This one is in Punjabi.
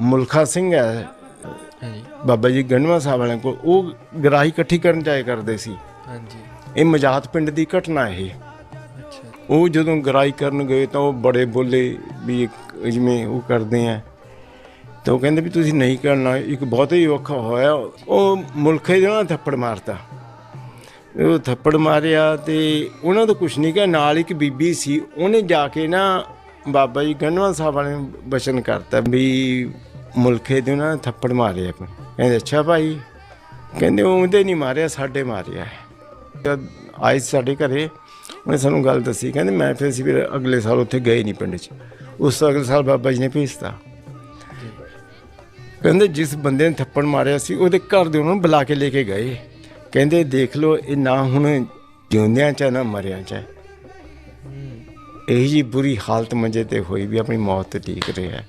ਮੁਲਖਾ ਸਿੰਘ ਹੈ। ਬਾਬਾ ਜੀ ਗੰਡਵਾ ਸਾਹਿਬ ਵਾਲਿਆਂ ਕੋਲ ਉਹ ਗਰਾਹੀ ਇਕੱਠੀ ਕਰਨ ਜਾਇਆ ਕਰਦੇ ਸੀ। ਹਾਂਜੀ। ਇਹ ਮਜਾਤ ਪਿੰਡ ਦੀ ਘਟਨਾ ਇਹ। ਉਹ ਜਦੋਂ ਗਰਾਈ ਕਰਨ ਗਏ ਤਾਂ ਉਹ ਬੜੇ ਬੋਲੇ ਵੀ ਜਿਵੇਂ ਉਹ ਕਰਦੇ ਆ। ਤਾਂ ਉਹ ਕਹਿੰਦੇ ਵੀ ਤੁਸੀਂ ਨਹੀਂ ਕਰਨਾ ਇੱਕ ਬਹੁਤ ਹੀ ਔਖਾ ਹੋਇਆ। ਉਹ ਦੇ ਨਾਲ ਥੱਪੜ ਮਾਰਤਾ। ਉਹ ਥੱਪੜ ਮਾਰਿਆ ਤੇ ਉਹਨਾਂ ਤੋਂ ਕੁਝ ਨਹੀਂ ਕਿਹਾ। ਨਾਲ ਇੱਕ ਬੀਬੀ ਸੀ ਉਹਨੇ ਜਾ ਕੇ ਨਾ ਬਾਬਾ ਜੀ ਗੰਨਵਾ ਸਾਹਿਬ ਵਾਲੇ ਨੂੰ ਬਚਨ ਕਰਤਾ ਵੀ ਮੁਲਕੇ ਦੇ ਉਹਨਾਂ ਨੇ ਥੱਪੜ ਮਾਰਿਆ ਕਹਿੰਦੇ ਅੱਛਾ ਭਾਈ। ਕਹਿੰਦੇ ਉਹਦੇ ਨਹੀਂ ਮਾਰਿਆ ਸਾਡੇ ਮਾਰਿਆ ਜਦ ਆਏ ਸਾਡੇ ਘਰੇ ਉਹਨੇ ਸਾਨੂੰ ਗੱਲ ਦੱਸੀ। ਕਹਿੰਦੇ ਮੈਂ ਫਿਰ ਅਸੀਂ ਫਿਰ ਅਗਲੇ ਸਾਲ ਉੱਥੇ ਗਏ ਨਹੀਂ ਪਿੰਡ 'ਚ। ਉਸ ਤੋਂ ਅਗਲੇ ਸਾਲ ਬਾਬਾ ਜੀ ਨੇ ਭੇਜਤਾ। ਕਹਿੰਦੇ ਜਿਸ ਬੰਦੇ ਨੇ ਥੱਪੜ ਮਾਰਿਆ ਸੀ ਉਹਦੇ ਘਰ ਦੇ ਉਹਨੂੰ ਬੁਲਾ ਕੇ ਲੈ ਕੇ ਗਏ। ਕਹਿੰਦੇ ਦੇਖ ਲਓ ਇਹ ਨਾ ਹੁਣ ਜਿਉਂਦਿਆਂ ਚ ਨਾ ਮਰਿਆਂ ਚ ਹੈ। ਇਹੀ ਜੀ ਬੁਰੀ ਹਾਲਤ ਮੰਜੇ ਤੇ ਹੋਈ ਵੀ ਆਪਣੀ ਮੌਤ ਤੇ ਟੀਕ ਰਿਹਾ ਹੈ।